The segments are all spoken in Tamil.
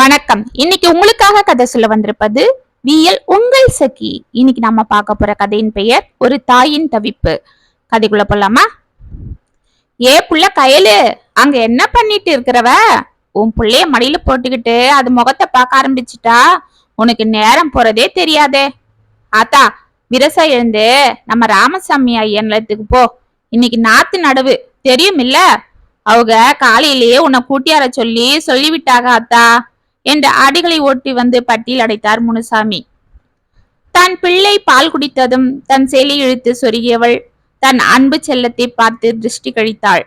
வணக்கம். இன்னைக்கு உங்களுக்காக கதை சொல்ல வந்திருப்பது வியல் உங்கள் சகி. இன்னைக்கு நம்ம பார்க்க போற கதையின் பெயர் ஒரு தாயின் தவிப்பு. கதைக்குள்ள போலாமா? ஏ புள்ள கயலு அங்க என்ன பண்ணிட்டு இருக்கிறவ? உன் புள்ளைய மடியில போட்டுக்கிட்டு அது முகத்தை பார்க்க ஆரம்பிச்சிட்டா? உனக்கு நேரம் போறதே தெரியாதே. ஆத்தா விரசா எழுந்து நம்ம ராமசாமி ஐயன் நிலத்துக்கு போ. இன்னைக்கு நாத்து நடவு. தெரியும் இல்ல அவங்க காலையிலேயே உன்னை கூட்டியார சொல்லி சொல்லிவிட்டாக அத்தா என்ற அடிகளை ஓட்டி வந்து பட்டியல் அடைத்தார் முனுசாமி. தன் பிள்ளை பால் குடித்ததும் தன் சேலை இழுத்து சொருகியவள் தன் அன்பு செல்லத்தை பார்த்து திருஷ்டி கழித்தாள்.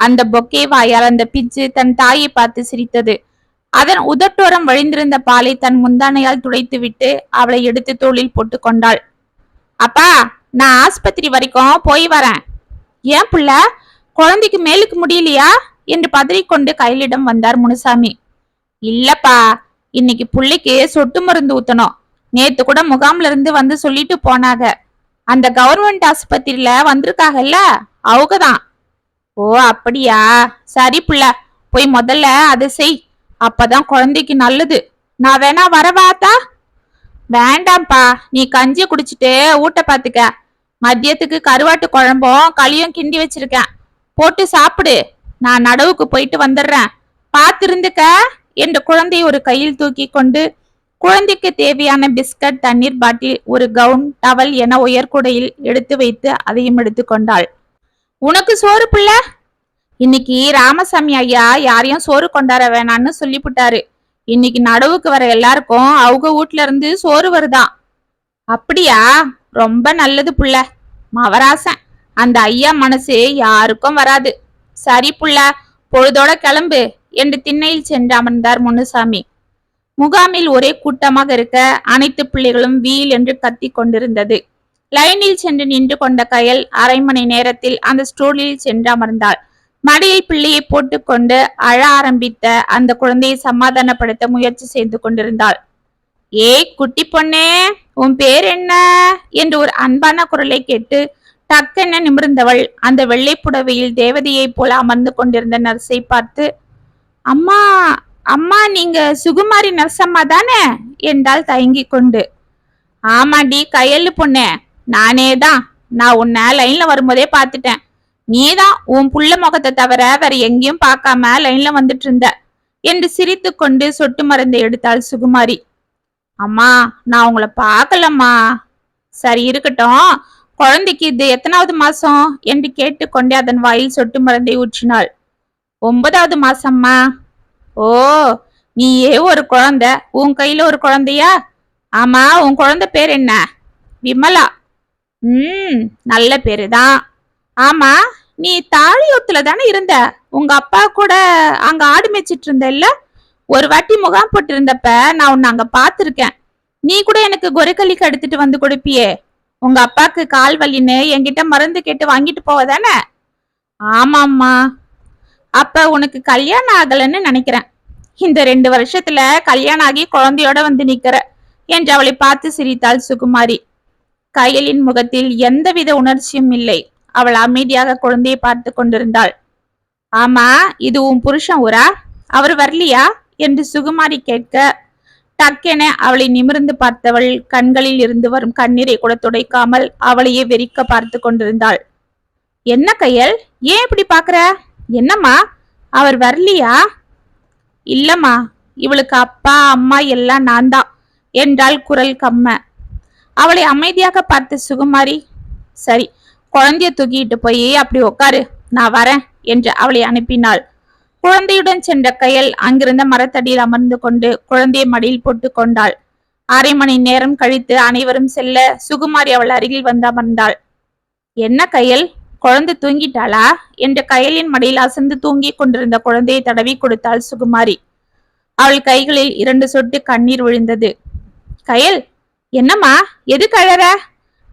அந்த பொக்கே வாயால் அந்த பிச்சு தன் தாயை பார்த்து சிரித்தது. அதன் உதட்டோரம் வழிந்திருந்த பாலை தன் முந்தானையால் துடைத்துவிட்டு அவளை எடுத்து தோளில் போட்டு கொண்டாள். அப்பா நான் ஆஸ்பத்திரி வரைக்கும் போய் வரேன். ஏன் புள்ள குழந்தைக்கு மேலுக்கு முடியலையா? என்று பதறிக்கொண்டு கையிலிடம் வந்தார் முனுசாமி. இல்லப்பா இன்னைக்கு புள்ளைக்கு சொட்டு மருந்து ஊத்தணும். நேத்து கூட முகாம்ல இருந்து வந்து சொல்லிட்டு போனாங்க. அந்த கவர்மெண்ட் ஆஸ்பத்திரியில வந்திருக்காங்கல்ல அவங்க தான் ஓ அப்படியா? சரி புள்ள போய் முதல்ல அதை செய். அப்பதான் குழந்தைக்கு நல்லது. நான் வேணா வரவாத்தா வேண்டாம்ப்பா நீ கஞ்சி குடிச்சிட்டு ஊட்ட பாத்துக்க. மதியத்துக்கு கருவாட்டு குழம்பும் களியும் கிண்டி வச்சிருக்கேன். போட்டு சாப்பிடு. நான் நடவுக்கு போயிட்டு வந்துடுறேன். பாத்திருந்துக்க. என்று குழந்தையை ஒரு கையில் தூக்கி கொண்டு குழந்தைக்கு தேவையான பிஸ்கட் தண்ணீர் பாட்டில் ஒரு கவுன் டவல் என உயர்குடையில் எடுத்து வைத்து அதையும் எடுத்துக்கொண்டாள் உனக்கு சோறு புள்ள? இன்னைக்கு ராமசாமி ஐயா யாரையும் சோறு கொண்டாட வேணான்னு சொல்லிவிட்டாரு இன்னைக்கு நடவுக்கு வர எல்லாருக்கும் அவங்க வீட்ல இருந்து சோறு வருதா? அப்படியா? ரொம்ப நல்லது புள்ள. மவராசன் அந்த ஐயா மனசு யாருக்கும் வராது. சரி புள்ள பொழுதோட கிளம்பு. என்று திண்ணையில் சென்று அமர்ந்தார் முனுசாமி. முகாமில் ஒரே கூட்டமாக இருக்க அனைத்து பிள்ளைகளும் வீல் என்று கத்தி கொண்டிருந்தது. லைனில் சென்று நின்று கொண்ட கயல் அரை மணி நேரத்தில் அந்த ஸ்டூலில் சென்று அமர்ந்தாள். மடியில் பிள்ளையை போட்டுக்கொண்டு அழ ஆரம்பித்த அந்த குழந்தையை சமாதானப்படுத்த முயற்சி செய்து கொண்டிருந்தாள். ஏய் குட்டி பொண்ணே உன் பேர் என்ன? என்று ஒரு அன்பான குரலை கேட்டு டக்கென நிமிர்ந்தவள் அந்த வெள்ளை புடவையில் தேவதையைப் போல அமர்ந்து கொண்டிருந்த நர்ஸை பார்த்து அம்மா அம்மா நீங்க சுகுமாரி நர்சம்மா தானே? என்றால் தயங்கிக் கொண்டு. ஆமாடி கையெழு பொண்ணே. நானே தான் நான் உன்னை லைன்ல வரும்போதே பார்த்துட்டேன். நீதான் உன் புள்ள முகத்தை தவிர வேற எங்கேயும் பார்க்காம லைன்ல வந்துட்டு இருந்த என்று சிரித்து கொண்டு சொட்டு மருந்தை எடுத்தாள் சுகுமாரி. அம்மா நான் உங்களை பார்க்கலம்மா. சரி இருக்கட்டும். குழந்தைக்கு இது எத்தனாவது மாசம்? என்று கேட்டுக்கொண்டே அதன் வாயில் சொட்டு மருந்தை ஊற்றினாள். ஒன்பதாவது மாசம்மா? ஓ நீயே ஒரு குழந்தை. உன் கையில ஒரு குழந்தையா? ஆமா உன் குழந்தை பேர் என்ன? விமலா. ம் நல்ல பேரு தான் ஆமா நீ தாழியூத்துல தானே இருந்த? உங்க அப்பா கூட அங்க ஆடு மேய்ச்சிட்டு இருந்தல்ல? ஒரு வாட்டி முகாம் போட்டிருந்தப்ப நான் உன்னை அங்க பாத்திருக்கேன் நீ கூட எனக்கு கொரைக்கல்லிக்கு எடுத்துட்டு வந்து கொடுப்பியே. உங்க அப்பாக்கு கால் வலின்னு என்கிட்ட மருந்து கேட்டு வாங்கிட்டு போவதானே? ஆமாம்மா. அப்ப உனக்கு கல்யாணம் ஆகலைன்னு நினைக்கிறேன். இந்த ரெண்டு வருஷத்துல கல்யாணம் ஆகி குழந்தையோட வந்து நிக்கிற. என்று அவளை பார்த்து சிரித்தாள் சுகுமாரி. கையலின் முகத்தில் எந்தவித உணர்ச்சியும் இல்லை. அவள் அமைதியாக குழந்தையை பார்த்து கொண்டிருந்தாள். ஆமா இது உன் புருஷன் ஊரா? அவர் வரலையா? என்று சுகுமாரி கேட்க டக்கென அவளை நிமிர்ந்து பார்த்தவள் கண்களில் இருந்து வரும் கண்ணீரை கூட துடைக்காமல் அவளையே வெறிக்க பார்த்து கொண்டிருந்தாள். என்ன கையல்? ஏன் இப்படி பாக்குற என்னம்மா? அவர் வரலையா? இல்லம்மா இவளுக்கு அப்பா அம்மா எல்லாம் நான் தான் என்றாள் குரல் கம்ம. அவளை அமைதியாக பார்த்த சுகுமாரி சரி குழந்தைய தூக்கிட்டு போய் அப்படி உட்காரு நான் வரேன் என்று அவளை அனுப்பினாள். குழந்தையுடன் சென்ற கையல் அங்கிருந்த மரத்தடியில் அமர்ந்து கொண்டு குழந்தையை மடியில் போட்டு கொண்டாள். அரை மணி நேரம் கழித்து அனைவரும் செல்ல சுகுமாரி அவள் அருகில் வந்து அமர்ந்தாள். என்ன கையல்? குழந்தை தூங்கிட்டாளா? என்று கயலின் மடியில் அசந்து தூங்கிக் கொண்டிருந்த குழந்தையை தடவி கொடுத்தாள் சுகுமாரி. அவள் கைகளில் இரண்டு சொட்டு கண்ணீர் விழுந்தது. கயல் என்னம்மா? எது கழற?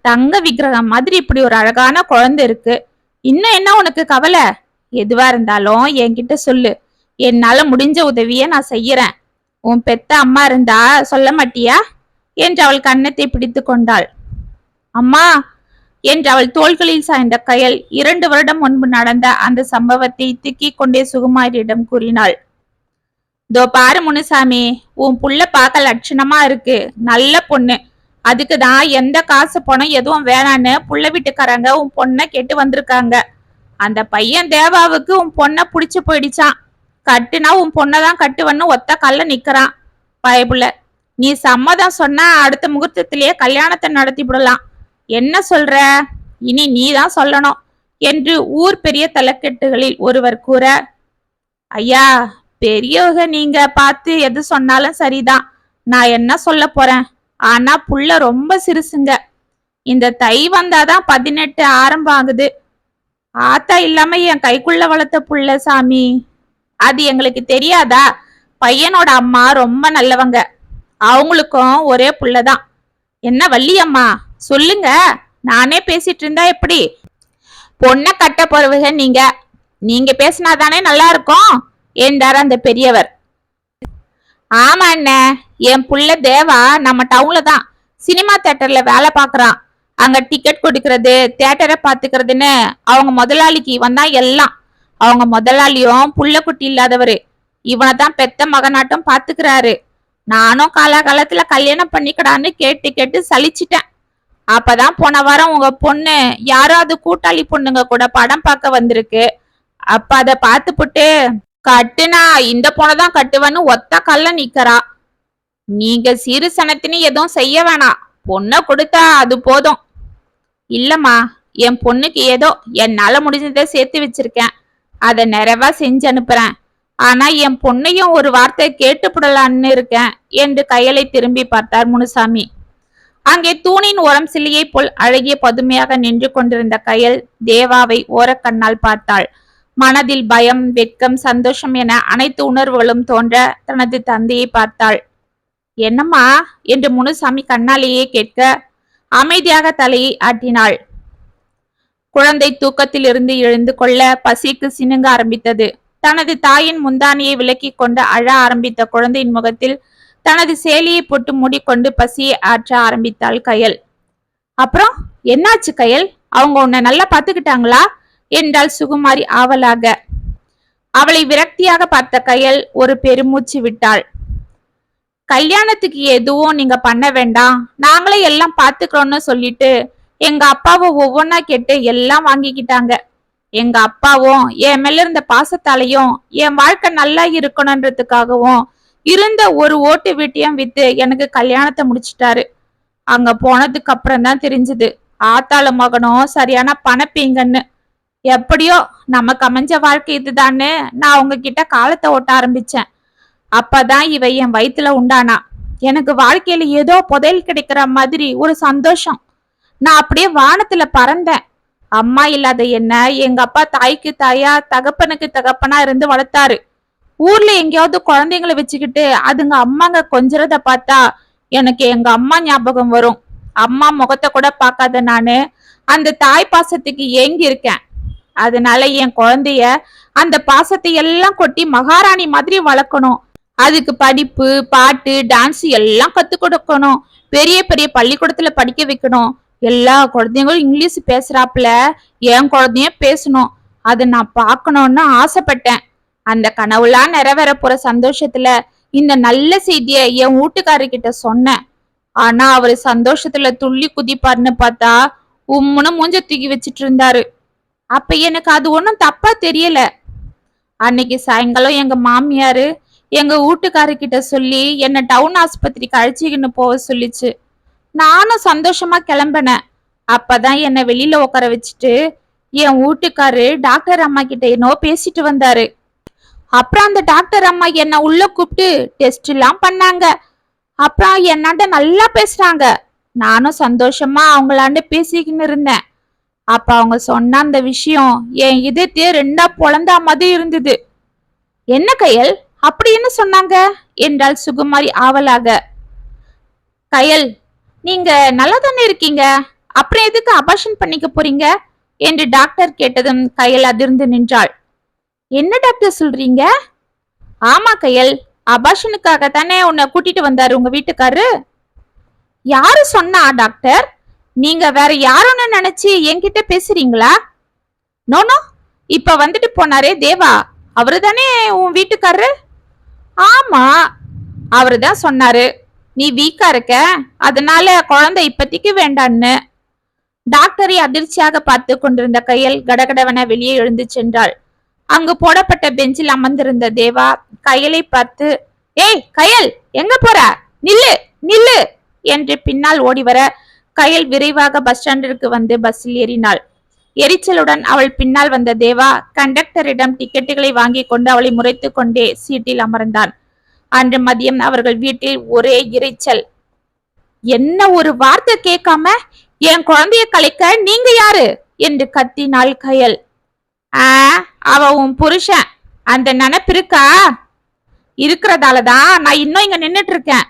தங்க விக்கிரகம் மாதிரி இப்படி ஒரு அழகான குழந்தை இருக்கு. இன்னும் என்ன உனக்கு கவலை? எதுவா இருந்தாலும் என்கிட்ட சொல்லு. என்னால முடிஞ்ச உதவிய நான் செய்யறேன். உன் பெத்த அம்மா இருந்தா சொல்ல மாட்டியா? என்று அவள் கன்னத்தை பிடித்து கொண்டாள். அம்மா என்று அவள் தோள்களில் சாய்ந்த கயல் இரண்டு வருடம் முன்பு நடந்த அந்த சம்பவத்தை திக்கிக் கொண்டே சுகுமாரியிடம் கூறினாள். இதோ பாரு முனுசாமி உன் புள்ள பார்க்க லட்சணமா இருக்கு. நல்ல பொண்ணு. அதுக்கு தான் எந்த காசு பணம் எதுவும் வேணான்னு புள்ள வீட்டுக்காரங்க உன் பொண்ணை கேட்டு வந்திருக்காங்க. அந்த பையன் தேவாவுக்கு உன் பொண்ணை பிடிச்சி போயிடுச்சான் கட்டுனா உன் பொண்ணை தான் கட்டுவன்னு ஒத்த கல்ல நிக்கிறான். பயப்புள்ள நீ சம்மதம் சொன்னா அடுத்த முகூர்த்தத்திலேயே கல்யாணத்தை நடத்தி விடலாம் என்ன சொல்ற? இனி நீ தான் சொல்லணும் என்று ஊர் பெரிய தலைக்கட்டுகளில் ஒருவர் கூற ஐயா பெரியவங்க நீங்க பார்த்து எது சொன்னாலும் சரிதான். நான் என்ன சொல்ல போறேன்? ஆனா புள்ள ரொம்ப சிறுசுங்க. இந்த தை வந்தாதான் பதினெட்டு ஆரம்பம் ஆகுது. ஆத்தா இல்லாம என் கைக்குள்ள வளர்த்த புள்ள சாமி அது எங்களுக்கு தெரியாதா? பையனோட அம்மா ரொம்ப நல்லவங்க. அவங்களுக்கும் ஒரே புள்ளதான். என்ன வள்ளியம்மா? சொல்லுங்க. நானே பேசிட்டு இருந்தா எப்படி? பொண்ணை கட்ட போறவங்க நீங்க. நீங்க பேசினாதானே நல்லா இருக்கும் என்றார் அந்த பெரியவர். ஆமா அண்ணே என் புள்ள தேவா நம்ம டவுன்ல தான். சினிமா தேட்டர்ல வேலை பாக்குறான் அங்க டிக்கெட் கொடுக்கறது தேட்டரை பாத்துக்கிறதுன்னு அவங்க முதலாளிக்கு வந்தா எல்லாம். அவங்க முதலாளியும் புள்ள குட்டி இல்லாதவரு. இவனை தான் பெத்த மகனாட்டம் பாத்துக்கிறாரு நானும் காலாகாலத்துல கல்யாணம் பண்ணிக்கடான்னு கேட்டு கேட்டு சலிச்சிட்டேன். அப்பதான் போன வாரம் உங்க பொண்ணு யாராவது கூட்டாளி பொண்ணுங்க கூட படம் பார்க்க வந்திருக்கு. அப்ப அத பார்த்துப்புட்டு கட்டுனா இந்த பொண்ணதான் கட்டுவேன்னு ஒத்த கல்ல நிக்கிறா. நீங்க சிறு சனத்தினு எதுவும் செய்ய வேணாம். பொண்ணை கொடுத்தா அது போதும். இல்லம்மா என் பொண்ணுக்கு ஏதோ என்னால முடிஞ்சதை சேர்த்து வச்சிருக்கேன். அதை நிறைவா செஞ்சு அனுப்புறேன். ஆனா என் பொண்ணையும் ஒரு வார்த்தை கேட்டுப்படலான்னு இருக்கேன். என்று கையலை திரும்பி பார்த்தார் முனுசாமி. அங்கே தூணின் ஓரம் சில்லியை போல் அழகிய பதுமையாக நின்று கொண்டிருந்த கயல் தேவாவை ஓரக்கண்ணால் பார்த்தாள். மனதில் பயம் வெட்கம் சந்தோஷம் என அனைத்து உணர்வுகளும் தோன்ற தனது தந்தையை பார்த்தாள். என்னம்மா? என்று முனுசாமி கண்ணாலேயே கேட்க அமைதியாக தலையை ஆட்டினாள். குழந்தை தூக்கத்தில் இருந்து எழுந்து கொள்ள பசிக்கு சினுங்க ஆரம்பித்தது. தனது தாயின் முந்தானியை விலக்கிக் கொண்டு அழ ஆரம்பித்த குழந்தையின் முகத்தில் தனது சேலையை போட்டு மூடிக்கொண்டு பசியை ஆற்ற ஆரம்பித்தாள் கயல். அப்புறம் என்னாச்சு கயல்? அவங்க உன்னை நல்லா பார்த்துக்கிட்டாங்களா? என்றாள் சுகுமாரி ஆவலாக. அவளை விரக்தியாக பார்த்த கயல் ஒரு பெருமூச்சு விட்டாள். கல்யாணத்துக்கு எதுவும் நீங்க பண்ண வேண்டாம். நாங்களே எல்லாம் பாத்துக்கிறோம்னு சொல்லிட்டு எங்க அப்பாவை ஒவ்வொன்னா கேட்டு எல்லாம் வாங்கிக்கிட்டாங்க. எங்க அப்பாவும் என் மேல இருந்த பாசத்தாலையும் என் வாழ்க்கை நல்லா இருக்கணும்ன்றதுக்காகவும் இருந்த ஒரு ஓட்டு வீட்டையும் வித்து எனக்கு கல்யாணத்தை முடிச்சிட்டாரு. அங்க போனதுக்கு அப்புறம் தான் தெரிஞ்சது. ஆத்தாள மகனும் சரியான பணப்பீங்கன்னு. எப்படியோ நமக்கு அமைஞ்ச வாழ்க்கை இதுதான்னு நான் உங்ககிட்ட காலத்தை ஓட்ட ஆரம்பிச்சேன். அப்பதான் இவ என் வயிற்றுல உண்டானா. எனக்கு வாழ்க்கையில ஏதோ புதையல் கிடைக்கிற மாதிரி ஒரு சந்தோஷம். நான் அப்படியே வானத்துல பறந்தேன். அம்மா இல்லாத என்ன எங்க அப்பா தாய்க்கு தாயா தகப்பனுக்கு தகப்பனா இருந்து வளர்த்தாரு. ஊர்ல எங்கேயாவது குழந்தைங்களை வச்சுக்கிட்டு அதுங்க அம்மாங்க கொஞ்சறத பார்த்தா எனக்கு எங்க அம்மா ஞாபகம் வரும். அம்மா முகத்தை கூட பார்க்காத நானு. அந்த தாய் பாசத்துக்கு ஏங்கி இருக்கேன். அதனால என் குழந்தைய அந்த பாசத்தை எல்லாம் கொட்டி மகாராணி மாதிரி வளர்க்கணும். அதுக்கு படிப்பு பாட்டு டான்ஸ் எல்லாம் கத்து கொடுக்கணும். பெரிய பெரிய பள்ளிக்கூடத்துல படிக்க வைக்கணும். எல்லா குழந்தைங்களும் இங்கிலீஷ் பேசுறாப்புல. என் குழந்தையும் பேசணும். அதை நான் பார்க்கணும்னு ஆசைப்பட்டேன். அந்த கனவுலாம் நிறைவேற போற சந்தோஷத்துல இந்த நல்ல செய்திய என் வீட்டுக்காரர்கிட்ட சொன்னேன். ஆனா அவரு சந்தோஷத்துல துள்ளி குதிப்பாருன்னு பார்த்தா உம்முன்னு மூஞ்ச தூக்கி வச்சிட்டு இருந்தாரு. அப்ப எனக்கு அது ஒன்றும் தப்பா தெரியல. அன்னைக்கு சாயங்காலம் எங்க மாமியாரு எங்க வீட்டுக்காரர்கிட்ட சொல்லி என்னை டவுன் ஆஸ்பத்திரிக்கு அழைச்சிக்கின்னு போக சொல்லிச்சு. நானும் சந்தோஷமா கிளம்பினேன். அப்பதான் என்னை வெளியில உட்கார வச்சுட்டு என் வீட்டுக்காரு டாக்டர் அம்மா கிட்ட என்னவோ பேசிட்டு வந்தாரு. அப்புறம் அந்த டாக்டர் அம்மா என்னை உள்ள கூப்பிட்டு டெஸ்ட் எல்லாம் பண்ணாங்க. அப்புறம் என்னாண்ட நல்லா பேசுறாங்க. நானும் சந்தோஷமா அவங்களாண்டு பேசிக்கின்னு இருந்தேன். அப்ப அவங்க சொன்ன அந்த விஷயம் என் இதயத்தையே ரெண்டா பொழந்தா மாதிரி இருந்தது. என்ன கையல்? அப்படி என்ன சொன்னாங்க? என்றால் சுகுமாரி ஆவலாக. கையல் நீங்க நல்லா தானே இருக்கீங்க? அப்புறம் எதுக்கு அபாஷன் பண்ணிக்க போறீங்க? என்று டாக்டர் கேட்டதும் கையல் அதிர்ந்து நின்றாள். என்ன டாக்டர் சொல்றீங்க? ஆமா கையல். அபாஷனுக்காக தானே உன்னை கூட்டிட்டு வந்தாரு உங்க வீட்டுக்காரு? யாரு சொன்னா டாக்டர் நீங்க வேற யாருன்னு நினைச்சு என்கிட்ட பேசுறீங்களா? நோனோ இப்ப வந்துட்டு போனாரே தேவா. அவரு தானே உன் வீட்டுக்காரரு ஆமா. அவரு தான் சொன்னாரு. நீ வீக்கா இருக்க. அதனால குழந்தை இப்பத்திக்கு வேண்டான்னு. டாக்டரை அதிர்ச்சியாக பார்த்து கொண்டிருந்த கையல் கடகடவன வெளியே எழுந்து சென்றாள். அங்கு போடப்பட்ட பெஞ்சில் அமர்ந்திருந்த தேவா கையலை பார்த்து ஏய் கயல் எங்க போற? நில்லு நில்லு! என்று பின்னால் ஓடி வர கயல் விரைவாக பஸ் ஸ்டாண்டிற்கு வந்து பஸ்ஸில் ஏறினாள். எரிச்சலுடன் அவள் பின்னால் வந்த தேவா கண்டக்டரிடம் டிக்கெட்டுகளை வாங்கி கொண்டு அவளை முறைத்து கொண்டே சீட்டில் அமர்ந்தான். அன்று மதியம் அவர்கள் வீட்டில் ஒரே இரைச்சல் என்ன ஒரு வார்த்தை கேட்காம? என் குழந்தைய கலைக்க நீங்க யாரு? என்று கத்தினாள் கயல். ஆ அவ உன் புருஷன். அந்த நினைப்பு இருக்கா இருக்கிறதால தான் நான் இன்னும் இங்க நின்னுட்டு இருக்கேன்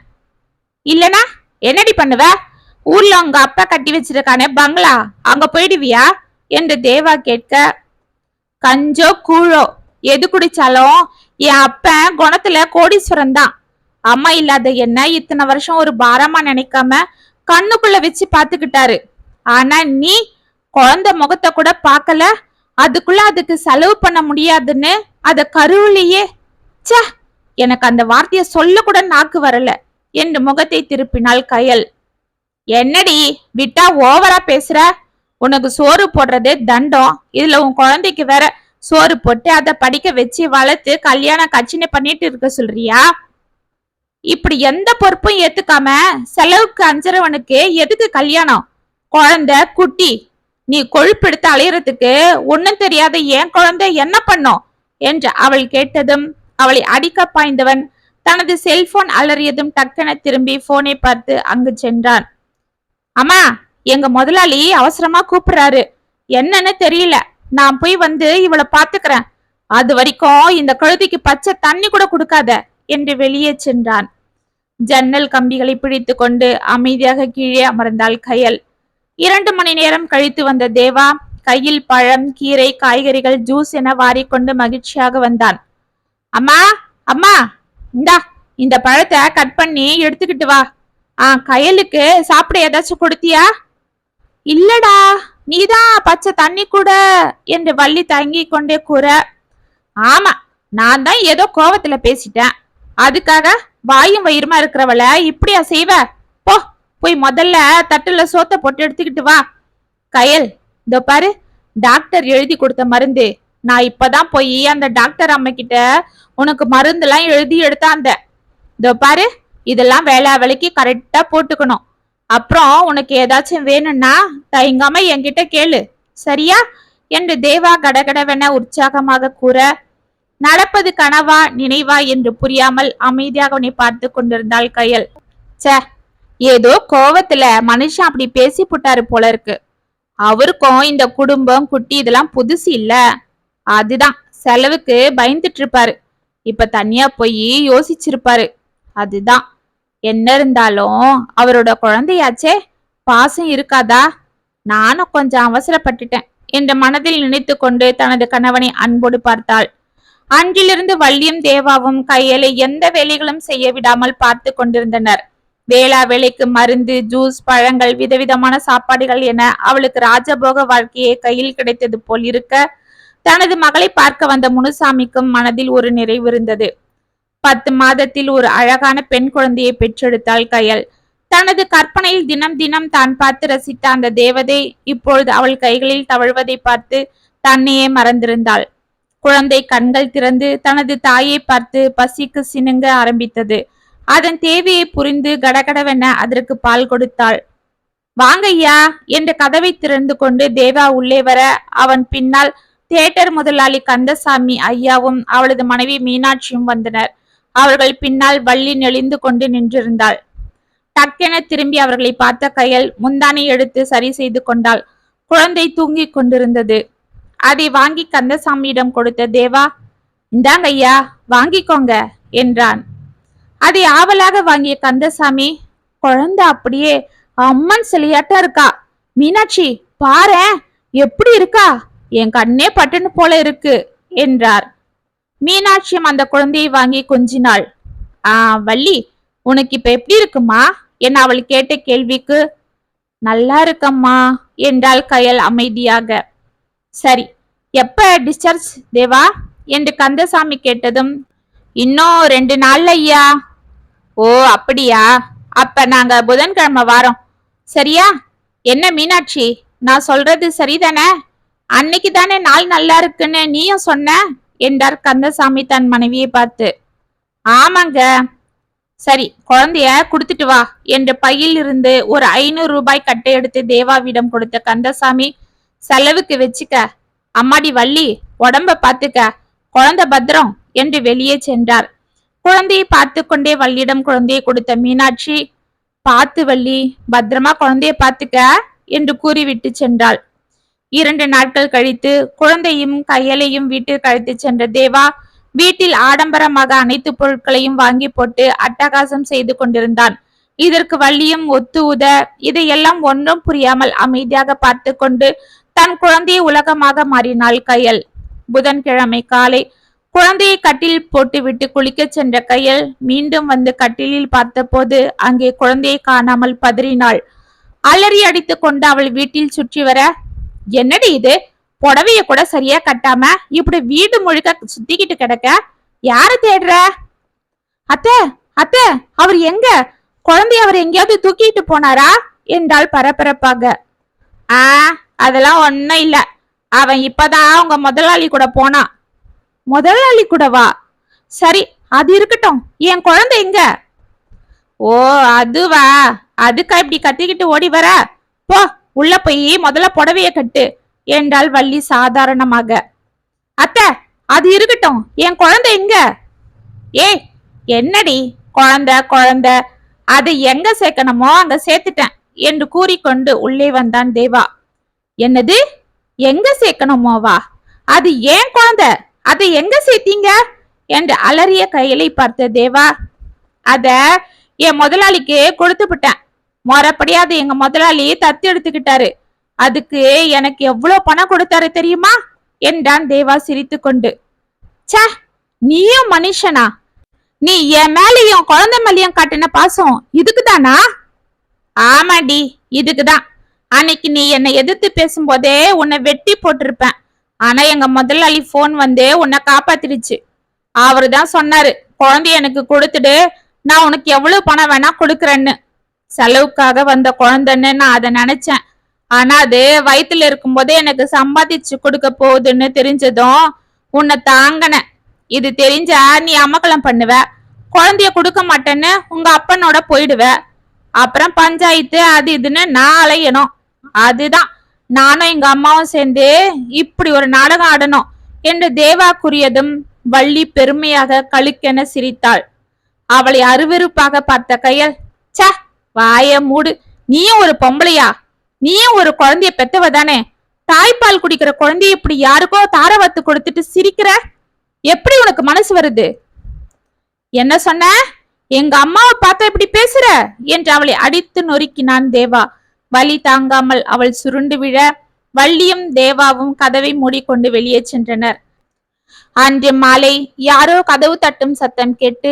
இல்லனா என்னடி பண்ணுவ? ஊர்ல உங்க அப்பா கட்டி வச்சிருக்கானே பங்களா. அங்க போயிடுவியா? என்று தேவா கேட்க கஞ்சோ கூழோ எது குடிச்சாலும் என் அப்பன் குணத்துல கோடீஸ்வரன் தான் அம்மா இல்லாத என்ன இத்தனை வருஷம் ஒரு பாரமா நினைக்காம கண்ணுக்குள்ள வச்சு பாத்துக்கிட்டாரு ஆனா நீ குழந்தை முகத்தை கூட பார்க்கல அதுக்குள்ள அதுக்கு செலவு பண்ண முடியாதுன்னு அத கருவிலேயே ச்சே எனக்கு அந்த வார்த்தைய சொல்ல கூட நாக்கு வரல. என்று முகத்தை திருப்பினாள் கயல். என்னடி விட்டா ஓவரா பேசுற? உனக்கு சோறு போடுறது தண்டம். இதுல உன் குழந்தைக்கு வேற சோறு போட்டு அதை படிக்க வச்சு வளர்த்து கல்யாணம் கட்சினை பண்ணிட்டு இருக்க சொல்றியா? இப்படி எந்த பொறுப்பும் ஏத்துக்காம செலவுக்கு அஞ்சறவனுக்கு எதுக்கு கல்யாணம்? குழந்தை குட்டி நீ கொழுப்பெடுத்து அலையறதுக்கு ஒன்னும் தெரியாத என் குழந்தை என்ன பண்ணும்? என்று அவள் கேட்டதும் அவளை அடிக்க பாய்ந்தவன் தனது செல்போன் அலறியதும் டக்கென திரும்பி போனை பார்த்து அங்கு சென்றான். அம்மா எங்க முதலாளி அவசரமா கூப்பிடுறாரு. என்னன்னு தெரியல. நான் போய் வந்து இவளை பாத்துக்கிறேன் அது வரைக்கும் இந்த கழுதிக்கு பச்சை தண்ணி கூட கொடுக்காத என்று வெளியே சென்றான். ஜன்னல் கம்பிகளை பிடித்து கொண்டு அமைதியாக கீழே அமர்ந்தாள் கயல். இரண்டு மணி நேரம் கழித்து வந்த தேவா கையில் பழம் கீரை காய்கறிகள் ஜூஸ் என வாரிக்கொண்டு மகிழ்ச்சியாக வந்தான். அம்மா அம்மா இந்தா இந்த பழத்தை கட் பண்ணி எடுத்துக்கிட்டு வா. ஆ கையலுக்கு சாப்பிட ஏதாச்சும் கொடுத்தியா? இல்லடா நீதான் பச்சை தண்ணி கூட என்று வள்ளி தங்கி கொண்டே கூற. ஆமா நான் தான் ஏதோ கோவத்துல பேசிட்டேன். அதுக்காக வாயும் வயிறுமா இருக்கிறவள இப்படியா செய்வ? போய் முதல்ல தட்டுல சோத்த போட்டு எடுத்துக்கிட்டு வா. கயல் இதோ பாரு டாக்டர் எழுதி கொடுத்த மருந்து. நான் இப்பதான் போய் அந்த டாக்டர் அம்மா கிட்ட உனக்கு மருந்தெல்லாம் எழுதி எடுத்தாந்த. இதோ பாரு இதெல்லாம் வேலை வேலைக்கு கரெக்டா போட்டுக்கணும். அப்புறம் உனக்கு ஏதாச்சும் வேணும்னா தயங்காம என்கிட்ட கேளு. சரியா? என்று தேவா கடகடவென உற்சாகமாக கூற நடப்பது கனவா நினைவா என்று புரியாமல் அமைதியாக அவனை பார்த்து கொண்டிருந்தாள் கையல். ச்சே ஏதோ கோவத்துல மனுஷன் அப்படி பேசி போட்டாரு போல இருக்கு. அவருக்கும் இந்த குடும்பம் குட்டி இதெல்லாம் புதுசு இல்ல. அதுதான். செலவுக்கு பயந்துட்டு இருப்பாரு. இப்ப தனியா போய் யோசிச்சிருப்பாரு. அதுதான். என்ன இருந்தாலும் அவரோட குழந்தையாச்சே? பாசம் இருக்காதா? நானும் கொஞ்சம் அவசரப்பட்டுட்டேன். என்ற மனதில் நினைத்து கொண்டு தனது கணவனை அன்போடு பார்த்தாள். அன்றிலிருந்து வள்ளியும் தேவாவும் கையில எந்த வேலைகளும் செய்ய விடாமல் பார்த்து கொண்டிருந்தனர். வேளா வேலைக்கு மருந்து ஜூஸ் பழங்கள் விதவிதமான சாப்பாடுகள் என அவளுக்கு ராஜபோக வாழ்க்கையே கையில் கிடைத்தது போல் இருக்க தனது மகளை பார்க்க வந்த முனுசாமிக்கும் மனதில் ஒரு நிறைவு இருந்தது. பத்து மாதத்தில் ஒரு அழகான பெண் குழந்தையை பெற்றெடுத்தாள் கயல். தனது கற்பனையில் தினம் தினம் தான் பார்த்து ரசித்த அந்த தேவதை இப்பொழுது அவள் கைகளில் தவழ்வதை பார்த்து தன்னையே மறந்திருந்தாள். குழந்தை கண்கள் திறந்து தனது தாயை பார்த்து பசிக்கு சினுங்க ஆரம்பித்தது. அதன் தேவையை புரிந்து கடகடவென அதற்கு பால் கொடுத்தாள். வாங்கய்யா என்று கதவை திறந்து கொண்டு தேவா உள்ளே வர அவன் பின்னால் தியேட்டர் முதலாளி கந்தசாமி ஐயாவும் அவளது மனைவி மீனாட்சியும் வந்தனர். அவர்கள் பின்னால் வள்ளி நெளிந்து கொண்டு நின்றிருந்தாள். டக்கென திரும்பி அவர்களை பார்த்த கையில் முந்தானை எடுத்து சரி செய்து கொண்டாள். குழந்தை தூங்கிக் கொண்டிருந்தது. அதை வாங்கி கந்தசாமியிடம் கொடுத்த தேவா இந்தாங்க ஐயா வாங்கிக்கோங்க என்றான். அதை ஆவலாக வாங்கிய கந்தசாமி குழந்தை அப்படியே அம்மன் சிலையாட்டா இருக்கா? மீனாட்சி பாரேன் எப்படி இருக்கா? என் கண்ணே பட்டுன்னு போல இருக்கு என்றார். மீனாட்சியும் அந்த குழந்தையை வாங்கி கொஞ்சினாள். ஆ வள்ளி உனக்கு இப்ப எப்படி இருக்குமா? என அவள் கேட்ட கேள்விக்கு நல்லா இருக்கம்மா என்றாள் கயல் அமைதியாக. சரி எப்ப டிஸ்சார்ஜ் தேவா? என்று கந்தசாமி கேட்டதும் இன்னும் ரெண்டு நாள்ல ஐயா. ஓ அப்படியா? அப்ப நாங்க புதன்கிழமை வாரோம். சரியா? என்ன மீனாட்சி நான் சொல்றது சரிதானே? அன்னைக்கு தானே நாள் நல்லா இருக்குன்னு நீயும் சொன்ன? என்றார் கந்தசாமி தன் மனைவியை பார்த்து. ஆமாங்க. சரி குழந்தைய கொடுத்துட்டு வா என்று பையில் இருந்து ஒரு ஐநூறு ரூபாய் கட்டை எடுத்து தேவாவிடம் கொடுத்த கந்தசாமி செலவுக்கு வச்சுக்க. அம்மாடி வள்ளி உடம்ப பாத்துக்க. குழந்தை பத்திரம். என்று வெளியே சென்றார். குழந்தையை பார்த்து கொண்டே வள்ளியிடம் குழந்தையை கொடுத்த மீனாட்சி பார்த்து வள்ளி பத்திரமா குழந்தைய பார்த்துக்க என்று கூறிவிட்டு சென்றாள். இரண்டு நாட்கள் கழித்து குழந்தையும் கையலையும் வீட்டிற்கு அழைத்து சென்ற தேவா வீட்டில் ஆடம்பரமாக அனைத்து பொருட்களையும் வாங்கி போட்டு அட்டகாசம் செய்து கொண்டிருந்தான். இதற்கு வள்ளியும் ஒத்து உத இதையெல்லாம் ஒன்றும் புரியாமல் அமைதியாக பார்த்து கொண்டு தன் குழந்தையை உலகமாக மாறினாள் கையல். புதன்கிழமை காலை குழந்தையை கட்டில் போட்டுவிட்டு குளிக்கச் சென்ற கையல் மீண்டும் வந்து கட்டிலில் பார்த்தபோது அங்கே குழந்தையை காணாமல் பதறினாள். அலறி அடித்து கொண்டு அவள் வீட்டில் சுற்றி வர என்னடி இது? புடவைய கூட சரியா கட்டாம இப்படி வீடு முழுக்க சுத்திக்கிட்டு கிடக்க? யார தேடுற? அத்தை அத்தை அவர் எங்க? குழந்தை அவர் எங்கேயாவது தூக்கிட்டு போனாரா? என்றாள் பரபரப்பாக. ஆ அதெல்லாம் ஒன்னும் இல்ல. அவன் இப்பதான் உங்க முதலாளி கூட போனான். முதலாளி கூடவா சரி அது இருக்கட்டும். என் குழந்தை எங்க? ஓ அதுவா? அதுக்கா இப்படி கத்திக்கிட்டு ஓடி வர? போ உள்ள போய் முதல்ல புடவைய கட்டு. என்றாள் வள்ளி சாதாரணமாக. அத்தை அது இருக்கட்டும். என் குழந்தை எங்க? ஏய் என்னடி? குழந்தை குழந்தை. அதை எங்க சேர்க்கணுமோ அங்க சேர்த்துட்டேன் என்று கூறிக்கொண்டு உள்ளே வந்தான் தேவா. என்னது? எங்க சேர்க்கணுமோவா? அது ஏன் குழந்தை? அதை எங்க சேர்த்தீங்க? என்று அலறிய கையிலை பார்த்த தேவா அத என் முதலாளிக்கு கொடுத்து விட்டேன். மொறப்படி அது எங்க முதலாளி தத்து எடுத்துக்கிட்டாரு. அதுக்கு எனக்கு எவ்வளவு பணம் கொடுத்தாரு தெரியுமா? என்றான் தேவா சிரித்துக்கொண்டு. ச்சே நீயும் மனுஷனா? நீ என் மேலையும் குழந்தை மேலயும் காட்டின பாசம் இதுக்குதானா? ஆமாடி இதுக்குதான். அன்னைக்கு நீ என்னை எதிர்த்து பேசும்போதே உன்னை வெட்டி போட்டிருப்பேன். ஆனா எங்க முதலாளி போன் வந்து உன்னை காப்பாத்திடுச்சு. அவரு தான் சொன்னாரு குழந்தைய எனக்கு கொடுத்துடு நான் உனக்கு எவ்வளவு பணம் வேணா கொடுக்கறேன்னு. செலவுக்காக வந்த குழந்தைன்னு நான் அதை நினைச்சேன். ஆனா அது வயித்துல இருக்கும்போதே எனக்கு சம்பாதிச்சு கொடுக்க போகுதுன்னு தெரிஞ்சதும் உன்னை தாங்கன. இது தெரிஞ்சா நீ அமக்கலம் பண்ணுவ. குழந்தைய கொடுக்க மாட்டேன்னு உங்க அப்பனோட போயிடுவ. அப்புறம் பஞ்சாயத்து அது இதுன்னு நான் அலையணும். அதுதான். நானும் எங்க அம்மாவும் சேர்ந்து இப்படி ஒரு நாடகம் ஆடணும் என்று தேவா கூறியதும் வள்ளி பெருமையாக கழுக்கென சிரித்தாள். அவளை அருவருப்பாக பார்த்த கையல் ச வாய மூடு. நீயும் ஒரு பொம்பளையா? நீயும் ஒரு குழந்தைய பெத்தவ தானே? தாய்ப்பால் குடிக்கிற குழந்தைய இப்படி யாருக்கோ தாரவத்து கொடுத்துட்டு சிரிக்கிற? எப்படி உனக்கு மனசு வருது? என்ன சொன்ன? எங்க அம்மாவை பார்த்தா இப்படி பேசுற? என்று அவளை அடித்து நொறுக்கினான் தேவா. வலி தாங்காமல் அவள் சுருண்டு விழ வள்ளியும் தேவாவும் கதவை மூடிக்கொண்டு வெளியே சென்றனர். அன்று மாலை யாரோ கதவு தட்டும் சத்தம் கேட்டு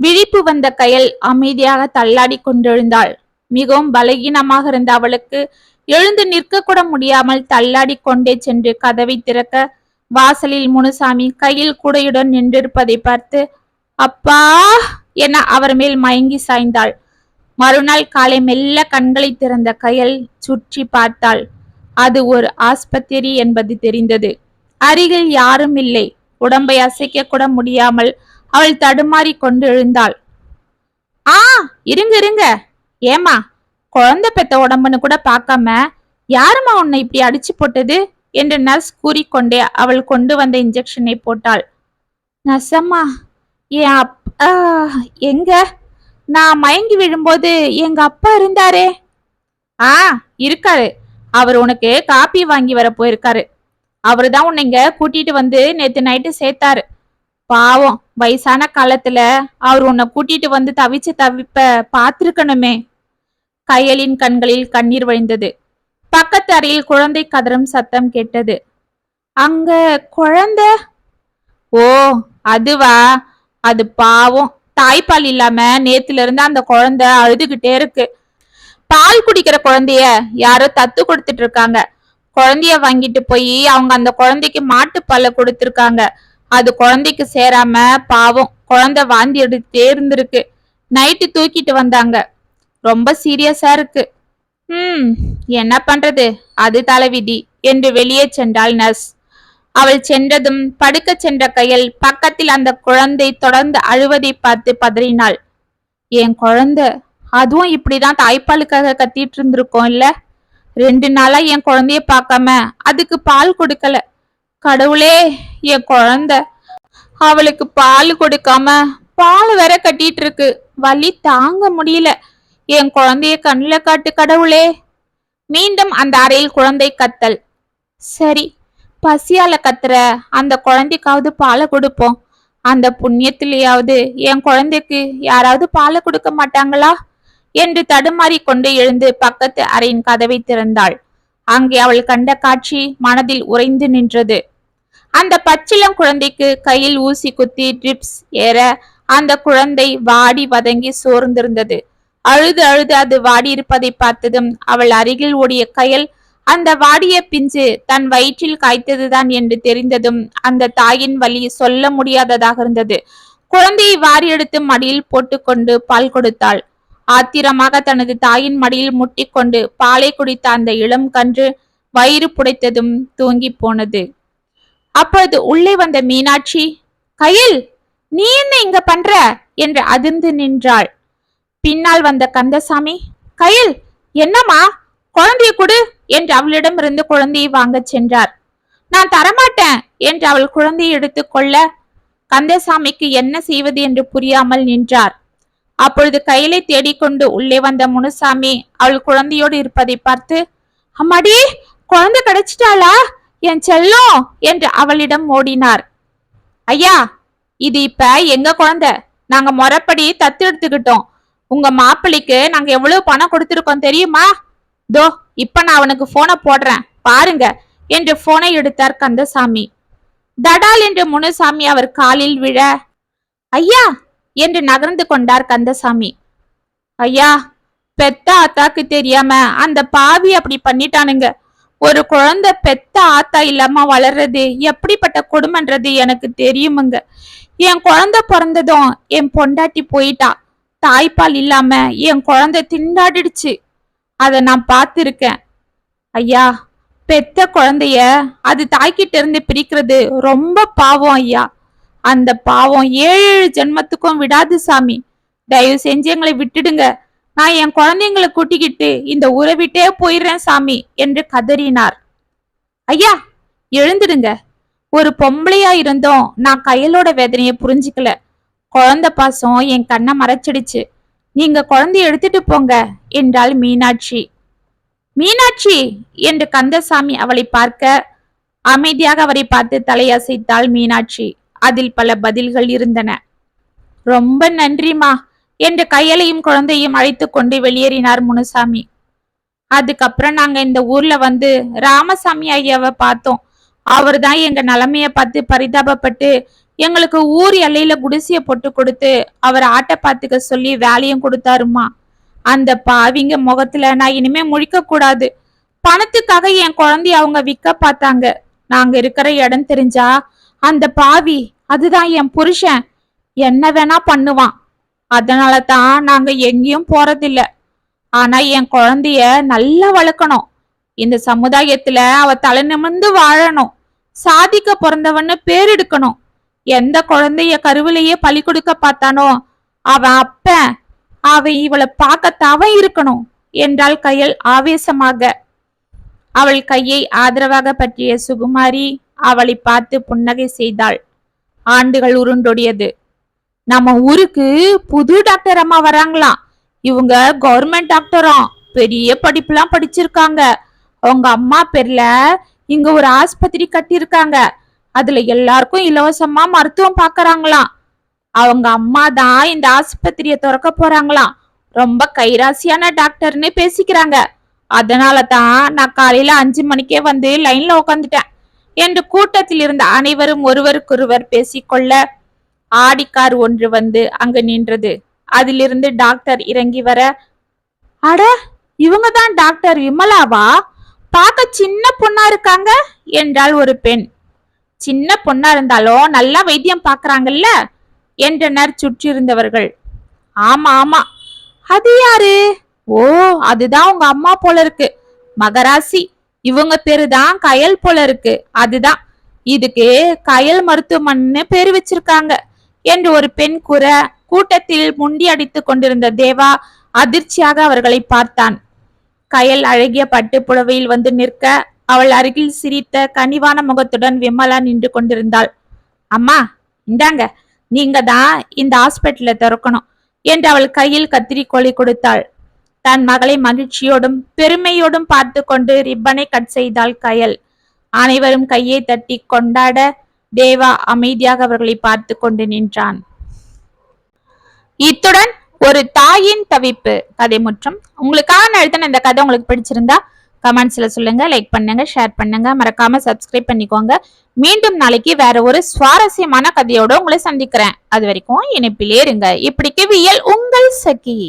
விழிப்பு வந்த கயல் அமைதியாக தள்ளாடி கொண்டெழுந்தாள். மிகவும் பலகீனமாக இருந்த அவளுக்கு எழுந்து நிற்க கூட முடியாமல் தள்ளாடி கொண்டே சென்று கதவை திறக்க வாசலில் முனுசாமி கையில் குடையுடன் நின்றிருப்பதை பார்த்து அப்பா! என அவர் மேல் மயங்கி சாய்ந்தாள். மறுநாள் காலை மெல்ல கண்களை திறந்த கயல் சுற்றி பார்த்தாள். அது ஒரு ஆஸ்பத்திரி என்பது தெரிந்தது. அருகில் யாரும் இல்லை. உடம்பை அசைக்க கூட முடியாமல் அவள் தடுமாறி கொண்டு எழுந்தாள். ஆ இருங்க இருங்க. ஏமா குழந்தை பெத்த உடம்புன்னு கூட பார்க்காம யாரும்மா உன்னை இப்படி அடிச்சு போட்டது? என்று நர்ஸ் கூறிக்கொண்டே அவள் கொண்டு வந்த இன்ஜெக்ஷனை போட்டாள். நர்ஸம்மா ஏன் அப் எங்க? நான் மயங்கி விழும்போது எங்க அப்பா இருந்தாரே? ஆ இருக்காரு. அவர் உனக்கு காப்பி வாங்கி வர போயிருக்காரு. அவரு தான் உன்னை இங்க கூட்டிட்டு வந்து நேத்து நைட்டு சேர்த்தாரு. பாவம் வயசான காலத்துல அவர் உன்னை கூட்டிட்டு வந்து தவிச்சு தவிப்ப பார்த்திருக்கணுமே கையலின் கண்களில் கண்ணீர் வழிந்தது. பக்கத்து அறையில் குழந்தை கதறும் சத்தம் கேட்டது. அங்க குழந்தை? ஓ அதுவா? அது பாவம். தாய்ப்பால் இல்லாம நேத்துல இருந்து அந்த குழந்தை அழுதுகிட்டே இருக்கு. பால் குடிக்கிற குழந்தைய யாரோ தத்து கொடுத்துட்டு இருக்காங்க. குழந்தைய வாங்கிட்டு போய் அவங்க அந்த குழந்தைக்கு மாட்டுப்பாலை கொடுத்துருக்காங்க. அது குழந்தைக்கு சேராம பாவம் குழந்தை வாந்தி எடுத்துட்டே இருந்திருக்கு. நைட்டு தூக்கிட்டு வந்தாங்க. ரொம்ப சீரியஸா இருக்கு. ம் என்ன பண்றது? அது தலைவிதி. என்று வெளியே சென்றாள் நர்ஸ். அவள் சென்றதும் படுக்கச் சென்ற கையில் பக்கத்தில் அந்த குழந்தை தொடர்ந்து அழுவதை பார்த்து பதறினாள். என் குழந்தை அதுவும் இப்படிதான் தாய்ப்பாலுக்காக கத்திட்டு இருந்திருக்கோம் இல்ல? ரெண்டு நாளா என் குழந்தைய பார்க்காம அதுக்கு பால் கொடுக்கல. கடவுளே என் குழந்தை அவளுக்கு பால் கொடுக்காம பால் வேற கட்டிட்டு இருக்கு வலி தாங்க முடியல. என் குழந்தைய கண்ணில் காட்டு கடவுளே. மீண்டும் அந்த அறையில் குழந்தை கத்தல். சரி பசியால கத்துற அந்த குழந்தைக்காவது பாலை கொடுப்போம். அந்த புண்ணியத்திலேயாவது என் குழந்தைக்கு யாராவது பாலை கொடுக்க மாட்டாங்களா? என்று தடுமாறி கொண்டு எழுந்து பக்கத்து அறையின் கதவை திறந்தாள். அங்கே அவள் கண்ட காட்சி மனதில் உறைந்து நின்றது. அந்த பச்சிளம் குழந்தைக்கு கையில் ஊசி குத்தி ட்ரிப்ஸ் ஏற அந்த குழந்தை வாடி வதங்கி சோர்ந்திருந்தது. அழுது அழுது அது வாடி இருப்பதை பார்த்ததும் அவள் அருகில் ஓடிய கயல் அந்த வாடிய பிஞ்சு தன் வயிற்றில் காய்த்ததுதான் என்று தெரிந்ததும் அந்த தாயின் வலி சொல்ல முடியாததாக இருந்தது. குழந்தையை வாரி எடுத்து மடியில் போட்டுக்கொண்டு பால் கொடுத்தாள். ஆத்திரமாக தனது தாயின் மடியில் முட்டிக்கொண்டு பாலை குடித்த அந்த இளம் கன்று வயிறு புடைத்ததும் தூங்கி போனது. அப்பொழுது உள்ளே வந்த மீனாட்சி கையில் நீ என்ன இங்க பண்ற? என்று அதிர்ந்து நின்றாள். பின்னால் வந்த கந்தசாமி கையில் என்னம்மா? குழந்தைய கொடு. என்று அவளிடமிருந்து குழந்தையை வாங்கச் சென்றார். நான் தரமாட்டேன் என்று அவள் குழந்தையை எடுத்துக்கொள்ள கந்தசாமிக்கு என்ன செய்வது என்று புரியாமல் நின்றார். அப்பொழுது கையிலை தேடிக்கொண்டு உள்ளே வந்த முனுசாமி அவள் குழந்தையோடு இருப்பதை பார்த்து அம்மாடி குழந்தை கிடைச்சிட்டாளா? என் செல்லம் என்று அவளிடம் ஓடினார். ஐயா இது இப்ப எங்க குழந்தை? நாங்க முறைப்படி தத்து எடுத்துக்கிட்டோம். உங்க மாப்பிள்ளைக்கு நாங்க எவ்வளவு பணம் கொடுத்திருக்கோம் தெரியுமா? தோ இப்ப நான் அவனுக்கு போனை போடுறேன். பாருங்க என்று போனை எடுத்தார் கந்தசாமி. தடால் என்று முனுசாமி அவர் காலில் விழ ஐயா! என்று நகர்ந்து கொண்டார் கந்தசாமி. ஐயா பெத்த ஆத்தாக்கு தெரியாம அந்த பாவி அப்படி பண்ணிட்டானுங்க. ஒரு குழந்தை பெத்த ஆத்தா இல்லாம வளர்றது எப்படிப்பட்ட கொடுமைன்றது எனக்கு தெரியுமுங்க. என் குழந்தை பிறந்ததும் என் பொண்டாட்டி போயிட்டா. தாய்ப்பால் இல்லாம என் குழந்தை திண்டாடிடுச்சு. அதை நான் பார்த்துருக்கேன். ஐயா பெத்த குழந்தைய அது தாய்கிட்ட இருந்து பிரிக்கிறது ரொம்ப பாவம் ஐயா. அந்த பாவம் ஏழு ஜென்மத்துக்கும் விடாது சாமி. தயவு செஞ்சு எங்களை விட்டுடுங்க. நான் என் குழந்தைங்களை கூட்டிக்கிட்டு இந்த ஊரை விட்டே போயிடுறேன் சாமி என்று கதறினார். ஐயா எழுந்துடுங்க. ஒரு பொம்பளையா இருந்தோம். நான் கையலோட வேதனையை புரிஞ்சுக்கல. குழந்த பாசம் என் கண்ணை மறைச்சிடுச்சு. நீங்க குழந்தைய எடுத்துட்டு போங்க என்றாள் மீனாட்சி. மீனாட்சி! என்று கந்தசாமி அவளை பார்க்க அமைதியாக அவரை பார்த்து தலையசைத்தாள் மீனாட்சி. அதில் பல பதில்கள் இருந்தன. ரொம்ப நன்றிமா என்று கையலையும் குழந்தையும் அழைத்து கொண்டு வெளியேறினார் முனுசாமி. அதுக்கப்புறம் நாங்க இந்த ஊர்ல வந்து ராமசாமி ஐயாவை பார்த்தோம். அவர் தான் எங்க நிலைமைய பார்த்து பரிதாபப்பட்டு எங்களுக்கு ஊர் எல்லையில குடிசைய போட்டு கொடுத்து அவர் ஆட்டை பார்த்துக்க சொல்லி வேலையும் கொடுத்தாருமா அந்த பாவிங்க முகத்துல நான் இனிமே முழிக்க கூடாது. பணத்துக்காக என் குழந்தைய அவங்க விற்க பார்த்தாங்க. நாங்க இருக்கிற இடம் தெரிஞ்சா அந்த பாவி அதுதான் என் புருஷன். என்ன வேணா பண்ணுவான். அதனால தான் நாங்க எங்கேயும் போறதில்ல. ஆனா என் குழந்தைய நல்லா வளர்க்கணும். இந்த சமுதாயத்துல அவ தலை நிமிர்ந்து வாழணும். சாதிக்க பிறந்தவன்னு பேர் எடுக்கணும். எந்த குழந்தைய கருவிலேயே பலி கொடுக்க பார்த்தானோ அவன் அப்ப அவன் இவளை பார்க்கத்தாவே இருக்கணும் என்றாள் கையல் ஆவேசமாக. அவள் கையை ஆதரவாக பற்றிய சுகுமாரி அவளை பார்த்து புன்னகை செய்தாள். ஆண்டுகள் உருண்டொடியது. நம்ம ஊருக்கு புது டாக்டர் அம்மா வராங்களாம் இவங்க கவர்மெண்ட் டாக்டராம் பெரிய படிப்புலாம் படிச்சிருக்காங்க. அவங்க அம்மா பேர்ல இங்க ஒரு ஆஸ்பத்திரி கட்டியிருக்காங்க. அதுல எல்லாருக்கும் இலவசமா மருத்துவம் பாக்குறாங்களாம். அவங்க அம்மா தான் இந்த ஆஸ்பத்திரிய திறக்க போறாங்களாம். ரொம்ப கைராசியான டாக்டர்னு பேசிக்கிறாங்க. அதனால தான் நான் காலையில அஞ்சு மணிக்கே வந்து லைன்ல உட்காந்துட்டேன் என்று கூட்டத்தில் இருந்த அனைவரும் ஒருவருக்கொருவர் பேசிக்கொள்ள ஆடிக்கார் ஒன்று வந்து அங்கு நின்றது. அதிலிருந்து டாக்டர் இறங்கி வர அட இவங்க தான் டாக்டர் விமலாவா? பார்க்க சின்ன பொண்ணா இருக்காங்க என்றாள் ஒரு பெண். சின்ன பொண்ணா இருந்தாலும் நல்லா வைத்தியம் பாக்குறாங்கல்ல? என்றனர் சுற்றியிருந்தவர்கள் ஆமா ஆமா. அது யாரு? ஓ அதுதான் உங்க அம்மா போல இருக்கு. மகராசி இவங்க பேரு தான் கயல் போல இருக்கு. அதுதான். இதுக்கு கயல் மருத்துவமனைன்னு பேர் வச்சிருக்காங்க. என்று ஒரு பெண் கூற கூட்டத்தில் முண்டி அடித்துக் கொண்டிருந்த தேவா அதிர்ச்சியாக அவர்களை பார்த்தான். கயல் அழகிய பட்டு புடவையில் வந்து நிற்க அவள் அருகில் சிரித்த கனிவான முகத்துடன் விமலா நின்று கொண்டிருந்தாள். அம்மா இந்தாங்க. நீங்க தான் இந்த ஹாஸ்பிட்டலை திறக்கணும் என்று அவள் கையில் கத்திரிக்கோலை கொடுத்தாள். தன் மகளை மகிழ்ச்சியோடும் பெருமையோடும் பார்த்து கொண்டு ரிப்பனை கட் செய்தாள் கயல். அனைவரும் கையை தட்டி கொண்டாட தேவா அமைதியாக அவர்களை பார்த்து கொண்டு நின்றான். இத்துடன் ஒரு தாயின் தவிப்பு கதை முற்றும். உங்களுக்காக நான் எழுதின இந்த கதை உங்களுக்கு பிடிச்சிருந்தா கமெண்ட்ஸ்ல சொல்லுங்க லைக் பண்ணுங்க ஷேர் பண்ணுங்க. மறக்காமல் சப்ஸ்கிரைப் பண்ணிக்கோங்க. மீண்டும் நாளைக்கு வேற ஒரு சுவாரஸ்யமான கதையோடு உங்களை சந்திக்கிறேன். அது வரைக்கும் இணைப்பிலே இருங்க. இப்படிக்கு வியல் உங்கள் சகி.